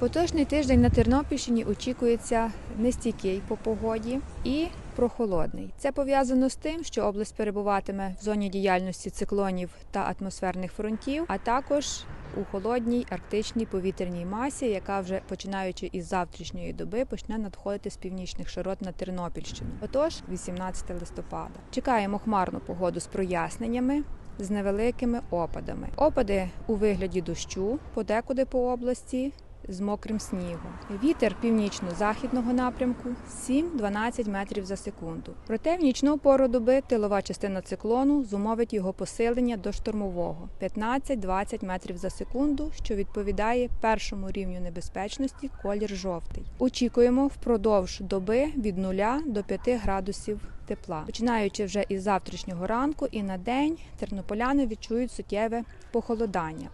Поточний тиждень на Тернопільщині очікується нестійкий по погоді і прохолодний. Це пов'язано з тим, що область перебуватиме в зоні діяльності циклонів та атмосферних фронтів, а також у холодній арктичній повітряній масі, яка вже починаючи із завтрашньої доби почне надходити з північних широт на Тернопільщину. Отож, 18 листопада. Чекаємо хмарну погоду з проясненнями. З невеликими опадами. Опади у вигляді дощу, подекуди по області з мокрим снігом. Вітер північно-західного напрямку 7-12 метрів за секунду. Проте в нічну пору доби тилова частина циклону зумовить його посилення до штормового 15-20 метрів за секунду, що відповідає першому рівню небезпечності колір жовтий. Очікуємо впродовж доби від 0 до 5 градусів тепла. Починаючи вже із завтрашнього ранку і на день тернополяни відчують суттєве похолодання.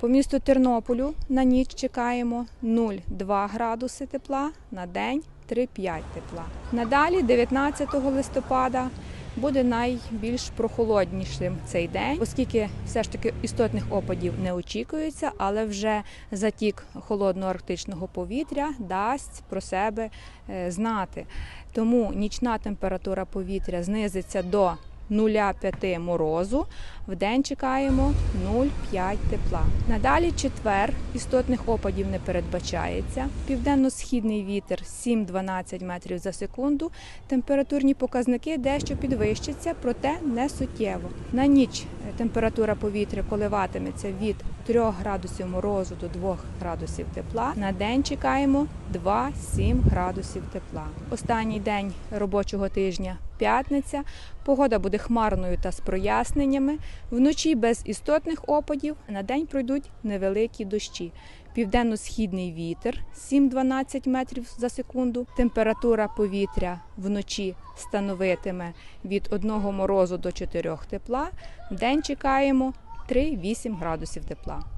По місту Тернополю на ніч чекаємо 0,2 градуси тепла, на день 3-5 тепла. Надалі, 19 листопада, буде найбільш прохолоднішим цей день, оскільки все ж таки істотних опадів не очікується, але вже затік холодного арктичного повітря дасть про себе е, знати. Тому нічна температура повітря знизиться до 0,5 морозу. В день чекаємо 0,5 тепла. Надалі четвер істотних опадів не передбачається. Південно-східний вітер 7-12 метрів за секунду. Температурні показники дещо підвищаться, проте не суттєво. На ніч температура повітря коливатиметься від 3 градусів морозу до 2 градусів тепла. На день чекаємо 2-7 градусів тепла. Останній день робочого тижня п'ятниця. Погода буде хмарною та з проясненнями. Вночі без істотних опадів. На день пройдуть невеликі дощі. Південно-східний вітер 7-12 метрів за секунду. Температура повітря вночі становитиме від 1 морозу до 4 тепла. В день чекаємо 3-8 градусів тепла.